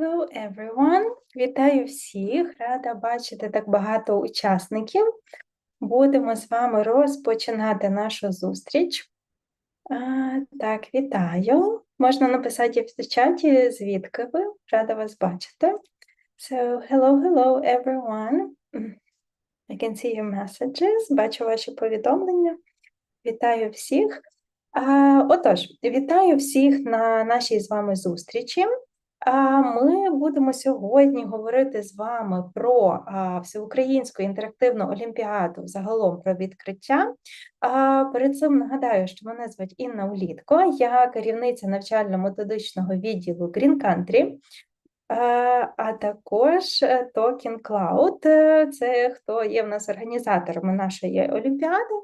Hello everyone! Вітаю всіх! Рада бачити так багато учасників. Будемо з вами розпочинати нашу зустріч. А, так, вітаю. Можна написати в чаті, звідки ви. Рада вас бачити. So, hello, hello everyone. I can see your messages. Бачу ваші повідомлення. Вітаю всіх. А, Отож, вітаю всіх на нашій з вами зустрічі. Ми будемо сьогодні говорити з вами про всеукраїнську інтерактивну олімпіаду, загалом про відкриття. Перед цим нагадаю, що мене звуть Інна Улітко, я керівниця навчально-методичного відділу Green Country. А також е, Talking Cloud, е, це хто є в нас організаторами нашої олімпіади.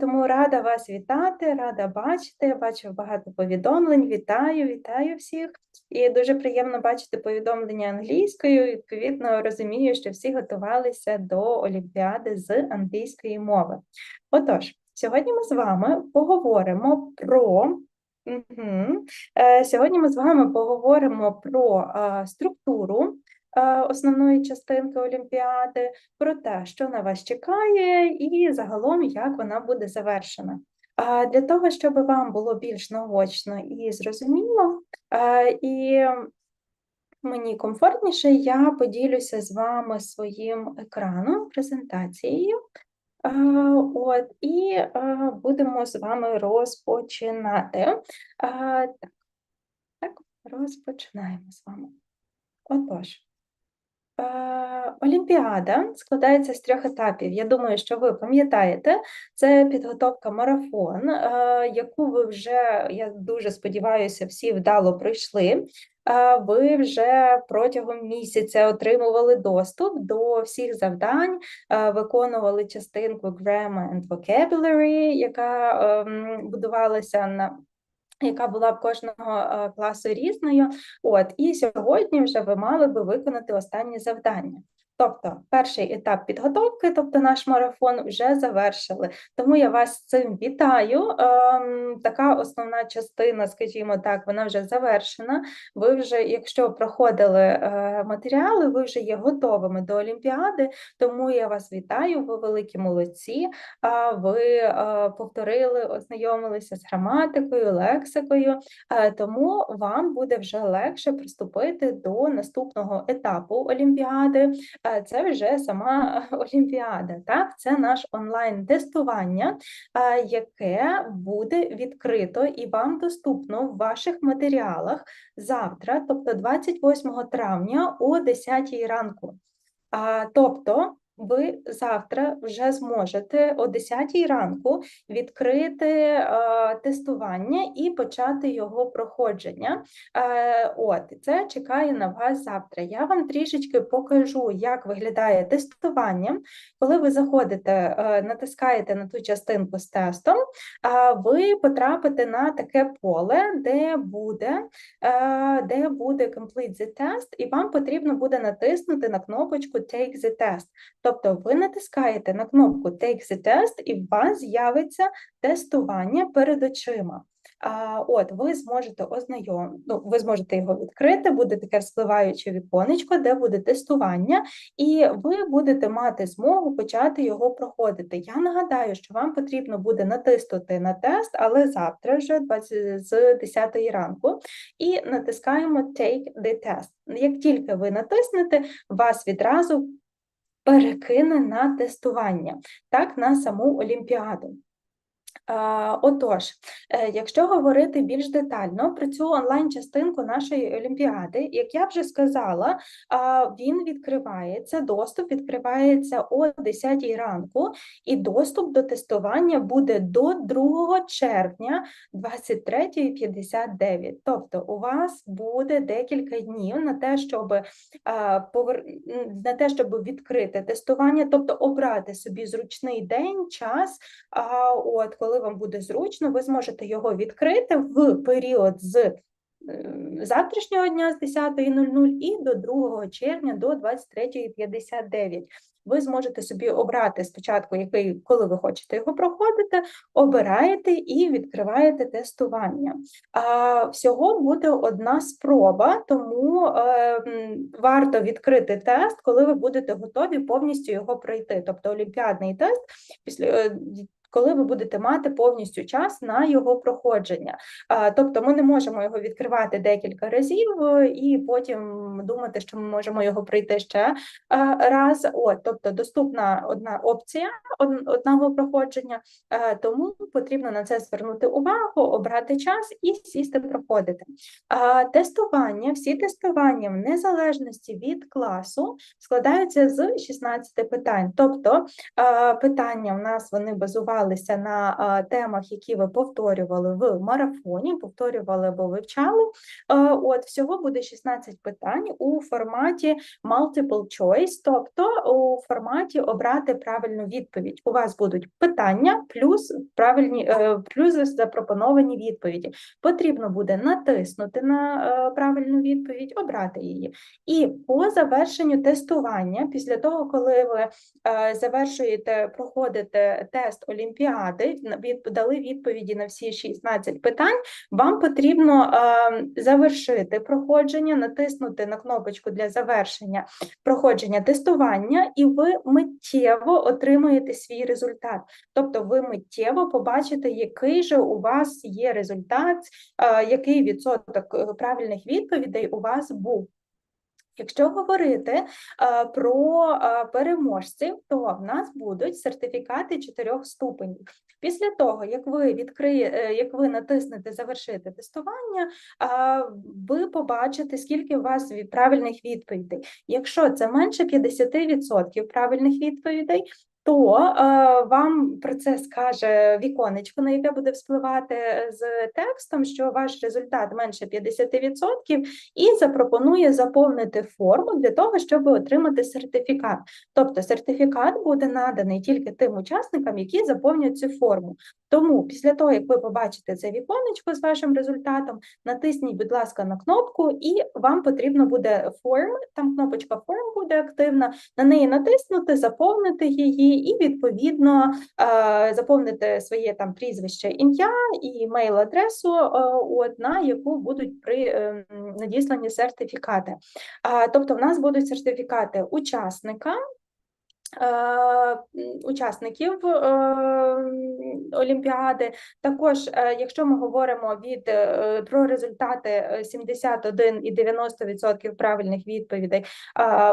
Тому рада вас вітати, рада бачити. Я бачу багато повідомлень. Вітаю, вітаю всіх. І дуже приємно бачити повідомлення англійською. Відповідно, розумію, що всі готувалися до Олімпіади з англійської мови. Отож, сьогодні ми з вами поговоримо про. Угу. Сьогодні ми з вами поговоримо про структуру основної частинки Олімпіади, про те, що на вас чекає, і загалом як вона буде завершена. А для того, щоб вам було більш наочно і зрозуміло, і мені комфортніше, я поділюся з вами своїм екраном, презентацією. От, І будемо з вами розпочинати. Так, так, розпочинаємо з вами. Отож. Е, Олімпіада складається з трьох етапів. Я думаю, що ви пам'ятаєте, це підготовка марафон, е, яку ви вже, я дуже сподіваюся, всі вдало пройшли. Е, ви вже протягом місяця отримували доступ до всіх завдань, виконували частинку Grammar and Vocabulary, яка ем, будувалася на яка була б кожного е, класу різною. От і сьогодні вже ви мали би виконати останнє завдання. Тобто, перший етап підготовки, тобто наш марафон, вже завершили. Тому я вас з цим вітаю. Ем, така основна частина, скажімо так, вона вже завершена. Ви вже, якщо проходили е, матеріали, ви вже є готовими до Олімпіади, тому я вас вітаю, ви великі молодці. А ви е, повторили, ознайомилися з граматикою, лексикою, е, тому вам буде вже легше приступити до наступного етапу Олімпіади це вже сама Олімпіада. Так, це наш онлайн-тестування, яке буде відкрито і вам доступно в ваших матеріалах завтра, тобто 28 травня о 10 ранку. Тобто ви завтра вже зможете о 10 ранку відкрити тестування і почати його проходження. Е, От це чекає на вас завтра. Я вам трішечки покажу, як виглядає тестування. Коли ви заходите, е, натискаєте на ту частинку з тестом, ви потрапите на таке поле, де буде е, де буде Complete the test, і вам потрібно буде натиснути на кнопочку Take the test. Тобто ви натискаєте на кнопку Take the test, і у вас з'явиться тестування перед очима. А, От, ви зможете ознайом... ну, ви зможете його відкрити, буде таке вспливаюче віконечко, де буде тестування, і ви будете мати змогу почати його проходити. Я нагадаю, що вам потрібно буде натиснути на тест, але завтра, вже 20, з 10 ранку, і натискаємо Take the test. Як тільки ви натиснете, вас відразу перекине на тестування, так, на саму Олімпіаду. Отож, е, якщо говорити більш детально про цю онлайн-частинку нашої олімпіади, як я вже сказала, він відкривається, доступ відкривається о 10 ранку, і доступ до тестування буде до 2 червня 23.59. Тобто, у вас буде декілька днів на те, щоб на те, щоб відкрити тестування, тобто обрати собі зручний день, час. От коли вам буде зручно, ви зможете його відкрити в період з е, завтрашнього дня з 10.00 і до 2 червня до 23.59 ви зможете собі обрати спочатку, який, коли ви хочете його проходити, обираєте і відкриваєте тестування. А, Всього буде одна спроба, тому е, варто відкрити тест, коли ви будете готові повністю його пройти. Тобто олімпіадний тест після. Е, коли ви будете мати повністю час на його проходження. Тобто ми не можемо його відкривати декілька разів е, і потім думати, що ми можемо його пройти ще раз. От, Тобто доступна одна опція одного проходження, тому потрібно на це звернути увагу, обрати час і сісти проходити. Тестування, всі тестування в незалежності від класу складаються з 16 питань. Тобто питання в нас вони базували базувалися на темах, які ви повторювали в марафоні, повторювали або вивчали. От всього буде 16 питань у форматі multiple choice, тобто у форматі обрати правильну відповідь. У вас будуть питання плюс правильні е, плюс запропоновані відповіді. Потрібно буде натиснути на е, правильну відповідь, обрати її. І по завершенню тестування, після того, коли ви е, завершуєте проходите тест Олімпіади, олімпіади, дали відповіді на всі 16 питань, вам потрібно завершити проходження, натиснути на кнопочку для завершення проходження тестування, і ви миттєво отримуєте свій результат. Тобто ви миттєво побачите, який же у вас є результат, який відсоток е, правильних відповідей у вас був. Якщо говорити а, про а, переможців, то в нас будуть сертифікати чотирьох ступенів. Після того, як ви відкриє, е, як ви натиснете завершити тестування, ви побачите, скільки у вас правильних відповідей. Якщо це менше 50% правильних відповідей, то е, вам про це скаже віконечко, на яке буде вспливати з текстом, що ваш результат менше 50%, і запропонує заповнити форму для того, щоб отримати сертифікат. Тобто сертифікат буде наданий тільки тим учасникам, які заповнять цю форму. Тому після того, як ви побачите це віконечко з вашим результатом, натисніть, будь ласка, на кнопку, і вам потрібно буде форм, там кнопочка форм буде активна, на неї натиснути, заповнити її, і відповідно е, заповнити своє там прізвище, ім'я і мейл-адресу, е, от на яку будуть при ем, надіслані сертифікати. Тобто, в нас будуть сертифікати учасника. Е, учасників е, Олімпіади. Також, е, якщо ми говоримо від про результати 71 і 90% правильних відповідей,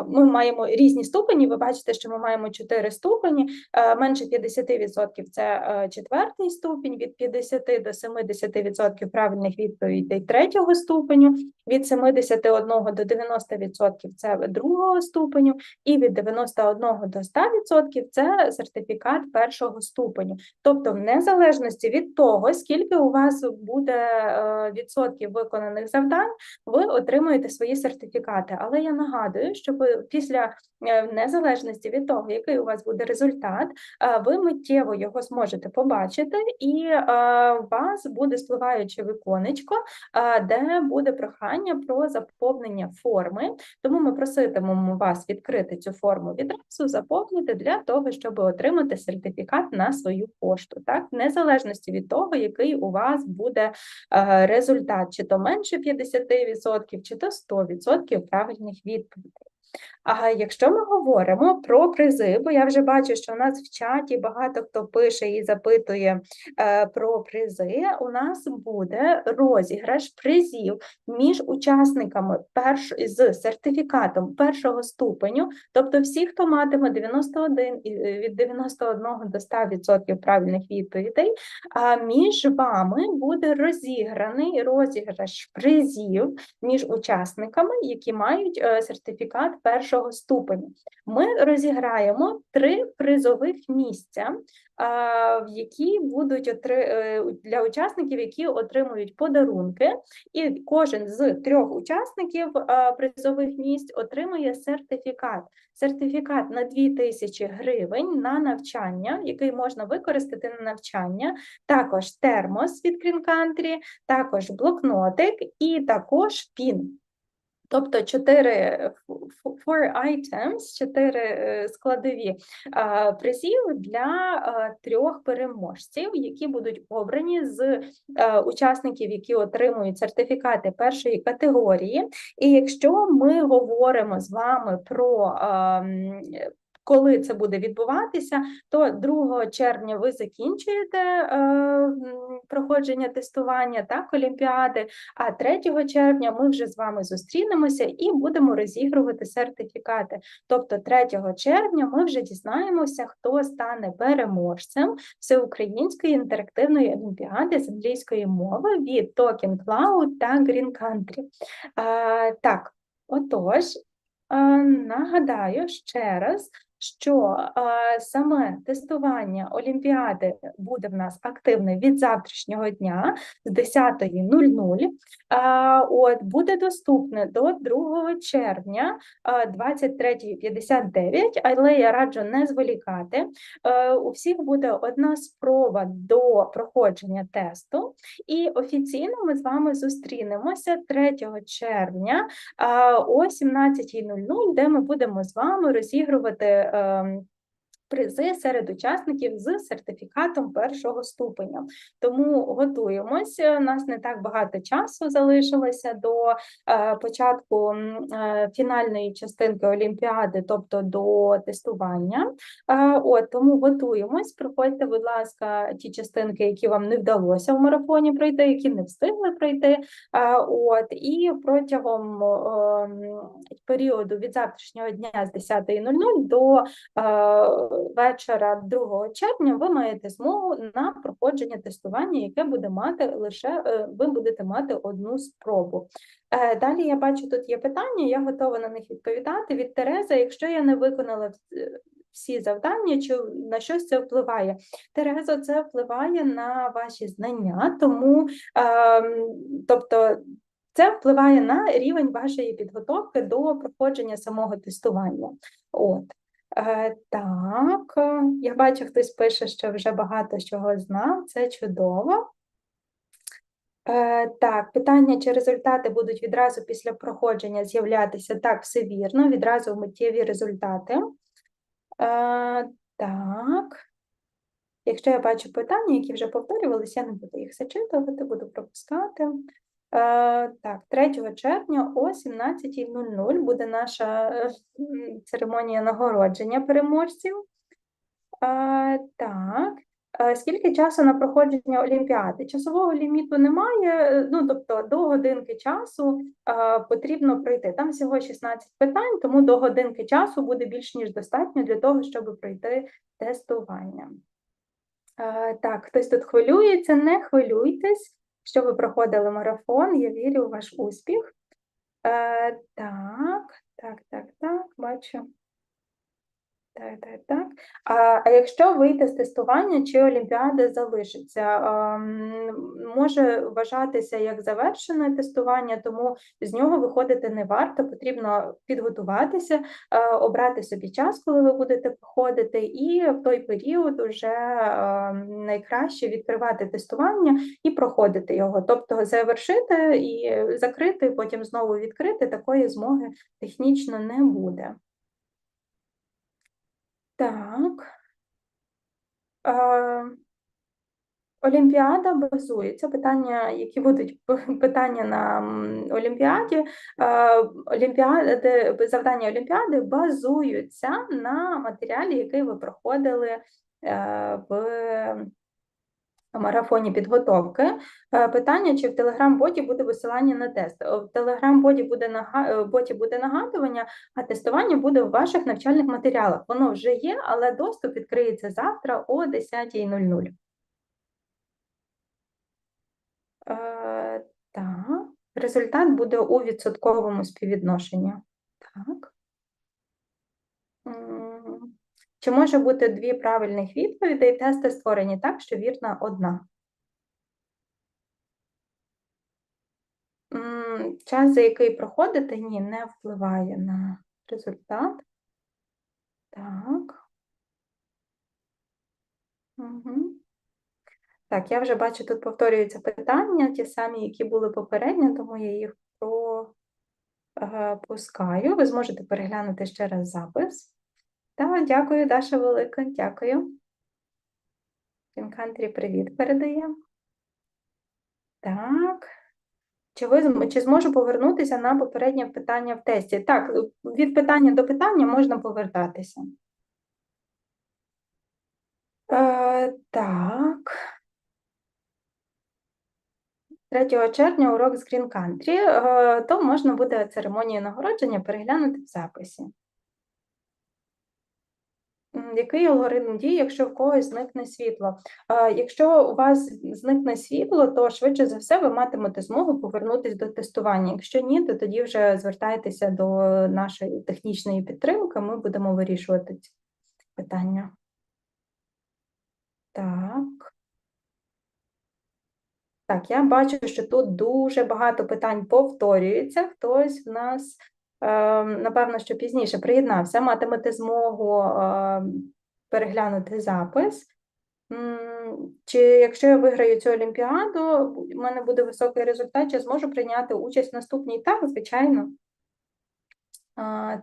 ми маємо різні ступені. Ви бачите, що ми маємо 4 ступені, менше 50% це четвертий ступінь, від 50 до 70% правильних відповідей третього ступеню, від 71 до 90% це другого ступеню, і від 91 до 100% це сертифікат першого ступеню. Тобто, в незалежності від того, скільки у вас буде е, відсотків виконаних завдань, ви отримуєте свої сертифікати. Але я нагадую, що після е, незалежності від того, який у вас буде результат, е, ви миттєво його зможете побачити, і у вас буде спливаюче віконечко, де буде прохання про заповнення форми. Тому ми проситимемо вас відкрити цю форму відразу, заповнити для того, щоб отримати сертифікат на свою пошту, так, в незалежності від того, який у вас буде е, результат, чи то менше 50%, чи то 100% правильних відповідей. А якщо ми говоримо про призи, бо я вже бачу, що у нас в чаті багато хто пише і запитує е, про призи, у нас буде розіграш призів між учасниками перш, з сертифікатом першого ступеню, тобто всі, хто матиме 91 е, від 91 до 100% правильних відповідей, а між вами буде розіграний розіграш призів між учасниками, які мають е, сертифікат першого ступеню. Ми розіграємо три призових місця, які будуть отри... е, для учасників, які отримують подарунки, і кожен з трьох учасників призових місць отримує сертифікат. Сертифікат на 2000 гривень на навчання, який можна використати на навчання, також термос від Country, також блокнотик і також пін. Тобто чотири four items, чотири е, складові призів для трьох переможців, які будуть обрані з учасників, які отримують сертифікати першої категорії. І якщо ми говоримо з вами про коли це буде відбуватися, то 2 червня ви закінчуєте е, проходження тестування так, Олімпіади, а 3 червня ми вже з вами зустрінемося і будемо розігрувати сертифікати. Тобто 3 червня ми вже дізнаємося, хто стане переможцем всеукраїнської інтерактивної олімпіади з англійської мови від Talking Cloud та Green Country. Е, так, отож, е, нагадаю ще раз, що е, саме тестування Олімпіади буде в нас активне від завтрашнього дня з 10.00. Е, от буде доступне до 2 червня е, 23.59, але я раджу не зволікати. Е, у всіх буде одна спроба до проходження тесту, і офіційно ми з вами зустрінемося 3 червня а, о 17.00, де ми будемо з вами розігрувати ем, призи серед учасників з сертифікатом першого ступеня. Тому готуємося. У нас не так багато часу залишилося до е, початку е, фінальної частинки Олімпіади, тобто до тестування. Е, От тому готуємось. Проходьте, будь ласка, ті частинки, які вам не вдалося в марафоні пройти, які не встигли пройти. От і протягом періоду від завтрашнього дня з 10.00 до вечора 2 червня ви маєте змогу на проходження тестування, яке буде мати лише е, ви будете мати одну спробу. Е, Далі я бачу, тут є питання, я готова на них відповідати. Від Тереза, якщо я не виконала всі завдання, чи на щось це впливає? Терезо, це впливає на ваші знання, тому ем, тобто. Це впливає на рівень вашої підготовки до проходження самого тестування. От. Е, так, е, я бачу, хтось пише, що вже багато чого знав, це чудово. Е, так, питання, чи результати будуть відразу після проходження з'являтися? Так, все вірно, відразу миттєві результати. Так. Якщо я бачу питання, які вже повторювалися, я не буду їх зачитувати, буду пропускати. Е, так, 3 червня о 17.00 буде наша е, церемонія нагородження переможців. Е, так. Скільки часу на проходження Олімпіади? Часового ліміту немає, ну тобто до годинки часу потрібно пройти. Там всього 16 питань, тому до годинки часу буде більш ніж достатньо для того, щоб пройти тестування. Так, хтось тут хвилюється, не хвилюйтесь, що ви проходили марафон, я вірю у ваш успіх. Е, Так, так, так, так, бачу. Так, так, так. А, а якщо вийти з тестування, чи Олімпіада залишиться, ем, може вважатися як завершене тестування, тому з нього виходити не варто, потрібно підготуватися, е, обрати собі час, коли ви будете проходити, і в той період вже ем, найкраще відкривати тестування і проходити його. Тобто завершити і закрити, потім знову відкрити, такої змоги технічно не буде. Так. Олімпіада базується, питання, які будуть питання на Олімпіаді, Олімпіади, завдання Олімпіади базуються на матеріалі, який ви проходили е, в марафоні підготовки. Е, Питання, чи в Телеграм-боті буде висилання на тест. Е, В Телеграм-боті буде нага- е, боті буде нагадування, а тестування буде в ваших навчальних матеріалах. Воно вже є, але доступ відкриється завтра о 10.00. Е, Так, результат буде у відсотковому співвідношенні. Так. Чи може бути дві правильних відповідей? Тести створені так, що вірна одна. Час, за який проходите, ні, не впливає на результат. Так. Угу. Так, я вже бачу, тут повторюються питання, ті самі, які були попередньо, тому я їх пропускаю. Ви зможете переглянути ще раз запис. Так, дякую, Даша Велика, дякую. Кінкантрі, привіт передає. Так. Чи ви чи зможу повернутися на попереднє питання в тесті? Так, від питання до питання можна повертатися. Е, так. 3 червня урок з Green Country, е, то можна буде церемонію нагородження переглянути в записі. Який алгоритм дій, якщо в когось зникне світло? Якщо у вас зникне світло, то швидше за все ви матимете змогу повернутися до тестування. Якщо ні, то тоді вже звертайтеся до нашої технічної підтримки, ми будемо вирішувати ці питання. Так. Так, я бачу, що тут дуже багато питань повторюється. Хтось в нас, напевно, що пізніше приєднався, матимете змогу е, переглянути запис. Чи якщо я виграю цю олімпіаду, у мене буде високий результат, чи зможу прийняти участь в наступній? Так, звичайно.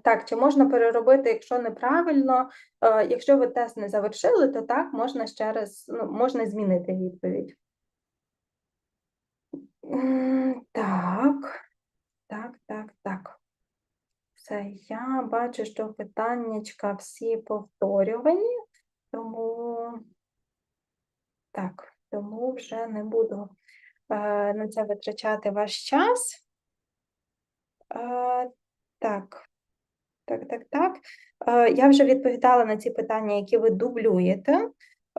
Так, чи можна переробити, якщо неправильно? Е, Якщо ви тест не завершили, то так, можна ще раз, ну, можна змінити відповідь. Так, так, так, так. Все, я бачу, що питаннячка всі повторювані, тому так, тому вже не буду е, на це витрачати ваш час. Е, так, так, так, так. Е, я вже відповідала на ці питання, які ви дублюєте.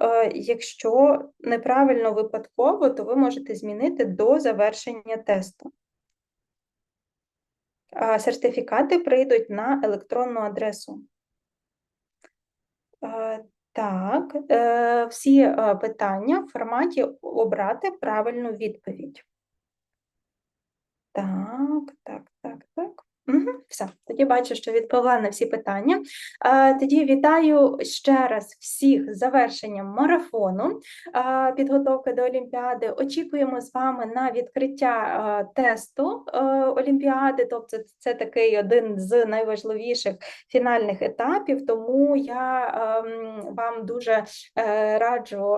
Е, Якщо неправильно випадково, то ви можете змінити до завершення тесту. Сертифікати прийдуть на електронну адресу. Так, е, всі е, питання в форматі обрати правильну відповідь. Так, так, так, так. Угу, все, тоді бачу, що відповіла на всі питання. Тоді вітаю ще раз всіх з завершенням марафону підготовки до Олімпіади. Очікуємо з вами на відкриття тесту е, Олімпіади. Тобто, це такий один з найважливіших фінальних етапів. Тому я ем, вам дуже е, раджу.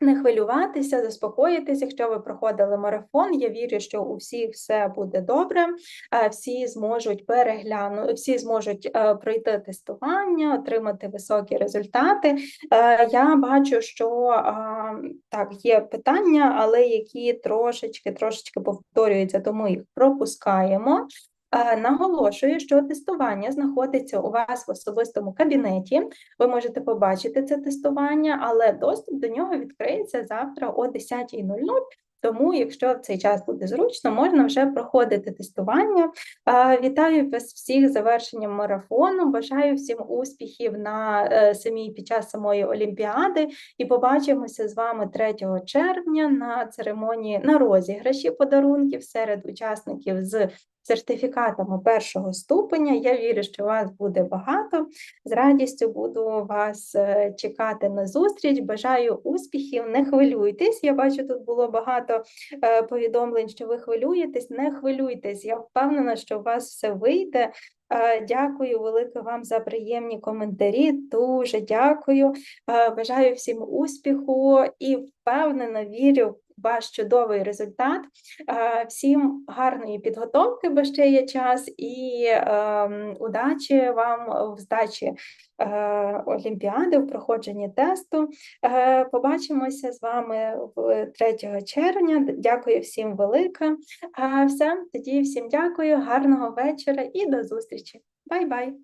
Не хвилюватися, заспокоїтися, якщо ви проходили марафон. Я вірю, що у всіх все буде добре, е, всі зможуть переглянути, всі зможуть е, пройти тестування, отримати високі результати. Е, Я бачу, що так, є питання, але які трошечки трошечки повторюються, тому їх пропускаємо. Е, Наголошую, що тестування знаходиться у вас в особистому кабінеті. Ви можете побачити це тестування, але доступ до нього відкриється завтра о 10.00. Тому, якщо в цей час буде зручно, можна вже проходити тестування. Е, Вітаю вас всіх з завершенням марафону. Бажаю всім успіхів на е, самій під час самої олімпіади. І побачимося з вами 3 червня на церемонії на розіграші подарунків серед учасників з сертифікатами першого ступеня. Я вірю, що вас буде багато. З радістю буду вас е, чекати на зустріч. Бажаю успіхів, не хвилюйтесь. Я бачу, тут було багато е, повідомлень, що ви хвилюєтесь. Не хвилюйтесь. Я впевнена, що у вас все вийде. Е, Дякую велике вам за приємні коментарі. Дуже дякую. Бажаю всім успіху і впевнена вірю ваш чудовий результат. Е, Всім гарної підготовки, бо ще є час, і ем, удачі вам в здачі е, Олімпіади, в проходженні тесту. Е, Побачимося з вами 3 червня. Дякую всім велике. Все, тоді всім дякую, гарного вечора і до зустрічі. Бай-бай!